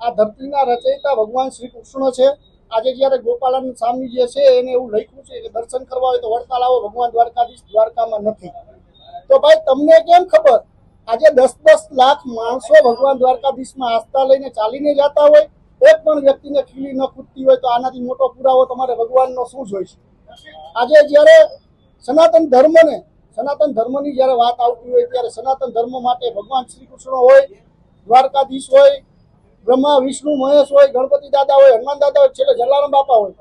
આ ધરતીના રચયિતા ભગવાન શ્રી કૃષ્ણ છે. આજે જ્યારે ગોપાલન સ્વામી જે છે એને એવું લખ્યું છે કે દર્શન કરવા હોય તો વડતાલ આવો, ભગવાન દ્વારકાધીશ દ્વારકામાં નથી. તો ભાઈ તમને કેમ ખબર? આજે દસ દસ લાખ માણસો ભગવાન દ્વારકાધીશમાં આસ્થા લઈને ચાલીને જતા હોય. એક પણ વ્યક્તિને ખીલી ન કૂદતી હોય તો આનાથી મોટો પુરાવો તમારે ભગવાનનો શું જોઈશે? આજે જ્યારે સનાતન ધર્મને, સનાતન ધર્મની જ્યારે વાત આવતી હોય ત્યારે સનાતન ધર્મ માટે ભગવાન શ્રી કૃષ્ણ હોય, દ્વારકાધીશ હોય બ્રહ્મા, વિષ્ણુ, મહેશ હોય, ગણપતિ દાદા હોય, હનુમાન દાદા હોય, છેલ્લે જલારામ બાપા હોય.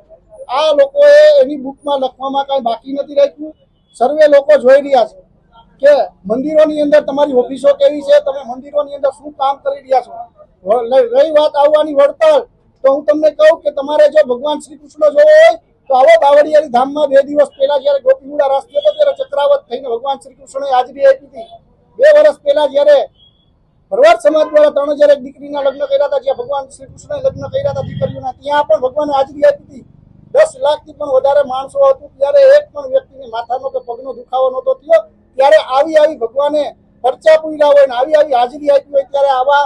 આ લોકોએ એની બુકમાં લખવામાં કાંઈ બાકી નથી રાખ્યું. સર્વે લોકો જોઈ રહ્યા છે કે મંદિરોની અંદર તમારી ઓફિસો કેવી છે, તમે મંદિરોની અંદર શું કામ કરી રહ્યા છો? રહી વાત આવવાની વળતર તો હું તમને કહું કે તમારે જો ભગવાન શ્રી કૃષ્ણ જોવો હોય, તો આવો બાવળિયારી ધામમાં બે દિવસ પહેલા જ્યારે ગોપીમુડા રાષ્ટ્રીય હતો ત્યારે ચક્રાવત થઈને ભગવાન શ્રી કૃષ્ણએ હાજરી આપી હતી, બે વર્ષ પહેલા જ્યારે ભરવાડ સમાજ દ્વારા ત્રણ હજાર એક દીકરીના લગ્ન કર્યા હતા, જ્યાં ભગવાન શ્રી કૃષ્ણએ લગ્ન કર્યા હતા દીકરીઓના, ત્યાં પણ ભગવાને હાજરી આપી હતી. દસ લાખથી પણ વધારે માણસો હતું. ત્યારે એક પણ વ્યક્તિને માથાનો કે પગનો દુખાવો નહોતો થયો. ત્યારે આવી આવી ભગવાને ખર્ચા પૂર્યા હોય ને આવી આવી હાજરી આપી હોય, ત્યારે આવા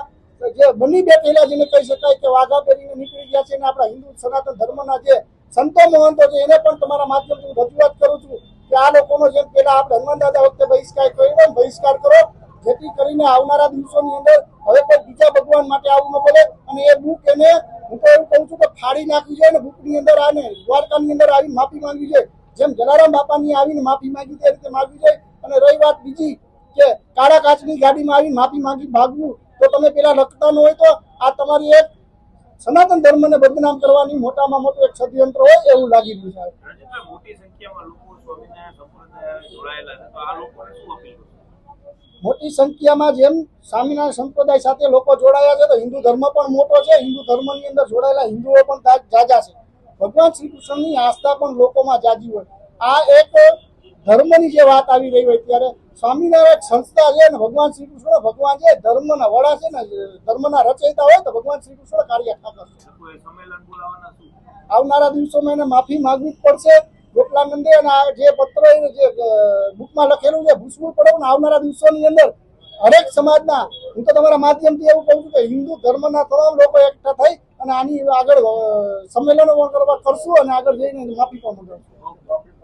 જે બની બેઠેલા જેને કહી શકાય કે વાઘા પહેરીને નીકળી ગયા છે અને આપણા હિન્દુ સનાતન ધર્મના જે સંતો મહંતો છે, એને પણ તમારા માધ્યમથી હું રજૂઆત કરું છું કે આ લોકોનો જેમ પેલા આપણે હનુમાન દાદા વખતે બહિષ્કાર કર્યો બહિષ્કાર કરો. જેથી કરીને આવનારા દિવસોની અંદર હવે કોઈ બીજા ભગવાન માટે આવું ન પડે અને એ બુક એને, હું તો એવું કહું છું કે ફાડી નાખવી જોઈએ અને બુકની અંદર આને દ્વારકાની અંદર આવી માફી માંગવી જોઈએ. જેમ જલારામ બાપાની આવીને માફી માંગી તે રીતે માંગવી જોઈએ. અને રહી વાત બીજી કે કાળા કાચની ગાડીમાં આવીને માફી માંગી ભાગવું, તો તમે પેલા લખતા ન હોય તો આ તમારી એક સનાતન ધર્મને બદનામ કરવાની મોટામાં મોટું એક ષડયંત્ર હોય એવું લાગી રહ્યું છે. મોટી સંખ્યામાં લોકો સ્વામિનારાયણ સંપ્રદાય જોડાયેલા છે. તો આ લોકોને શું અપીલ? મોટી સંખ્યામાં જેમ સ્વામિનારાયણ સંપ્રદાય સાથે લોકો જોડાયા છે તો હિન્દુ ધર્મ પણ મોટો છે. હિન્દુ ધર્મની અંદર જોડાયેલા હિન્દુઓ પણ જાજા છે. ભગવાન શ્રી કૃષ્ણની આસ્થા પણ લોકોમાં જાજી હોય. આ એક ધર્મની જે વાત આવી રહી હોય ત્યારે સ્વામિનારાયણ સંસ્થા છે ને ભગવાન શ્રી કૃષ્ણ ભગવાન છે ધર્મના વડા છે ને ધર્મના રચયિતા હોય તો ભગવાન શ્રી કૃષ્ણ કાર્ય ઠાકર આવનારા દિવસોમાં એને માફી માગવી જ પડશે. ગોપલાનંદે અને આ જે પત્ર જે બુકમાં લખેલું છે ભૂસવું પડે ને આવનારા દિવસોની અંદર હરેક સમાજના, હું તો તમારા માધ્યમથી એવું કહું છું કે હિન્દુ ધર્મના તમામ લોકો એકઠા થઈ અને આની આગળ સંમેલનો કરવા કરશું અને આગળ જઈને માફી પણ મંગાવશું.